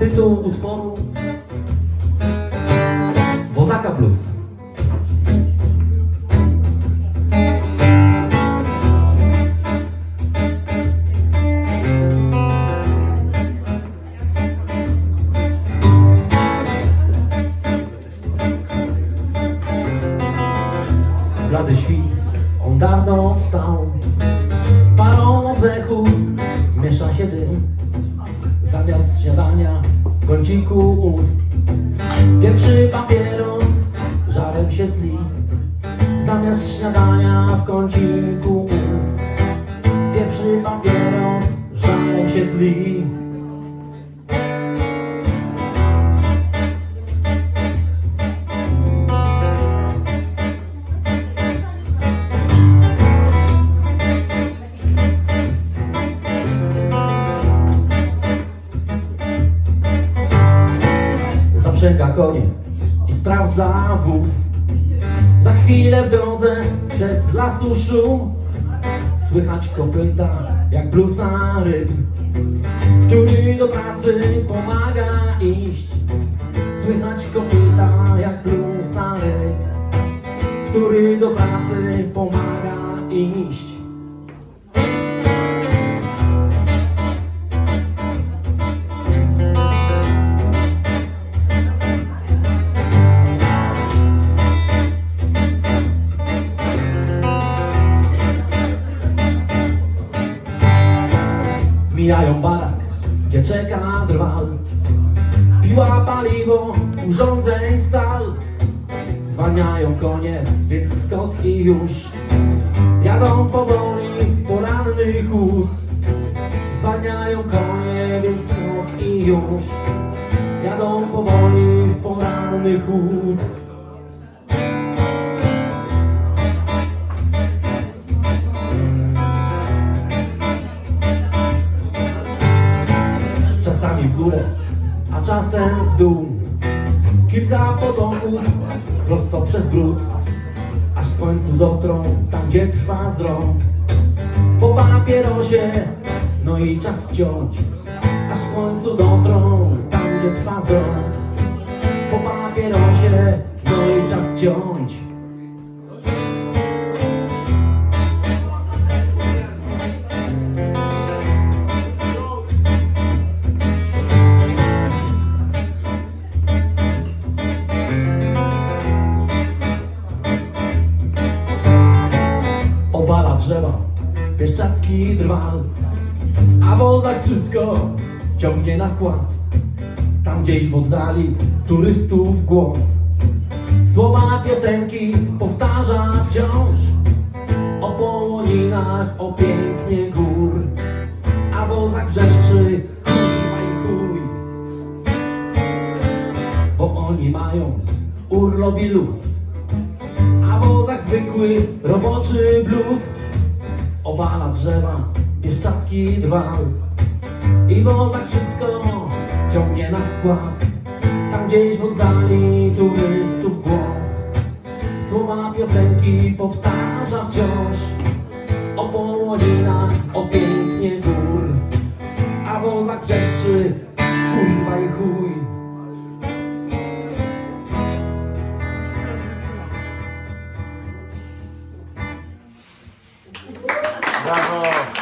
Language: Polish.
tytuł utworu Wozaka Blues. Blady świt, on dawno wstał, z parą oddechu, miesza się dym. Kąciku ust. Pierwszy papieros żarem się tli. Zamiast śniadania w kąciku ust. Pierwszy papieros żarem się tli. Zaprzęga konie i sprawdza wóz. Za chwilę w drodze przez lasu szum Słychać kopyta jak blusa rytm Który do pracy pomaga iść Słychać kopyta jak blusa rytm Który do pracy pomaga iść Mijają barak, gdzie czeka drwal. Piła paliwo, urządzeń stal. Zwalniają konie, więc skok i już. Jadą powoli w poranny chód Zwalniają konie, więc skok i już. Jadą powoli w poranny chód górę, a czasem w dół. Kilka potomków prosto przez brud Aż w końcu dotrą tam, gdzie trwa zrąd Po papierosie, no i czas wciąć Aż w końcu dotrą tam, gdzie trwa zrąd Po papierosie, no i czas ciąć drzewa, pieszczacki drwal, a wozak wszystko ciągnie na skład. Tam gdzieś w oddali turystów głos, słowa piosenki powtarza wciąż. O połoninach, o pięknie gór, a wozak wrzeszczy i chuj, bo oni mają urlop i luz. A wozak zwykły, roboczy blues Obala drzewa, pieszczacki drwal. I wozak wszystko ciągnie na skład. Tam gdzieś w oddali turystów głos. Słowa piosenki powtarza wciąż. O połoninach, o pięknie Bravo.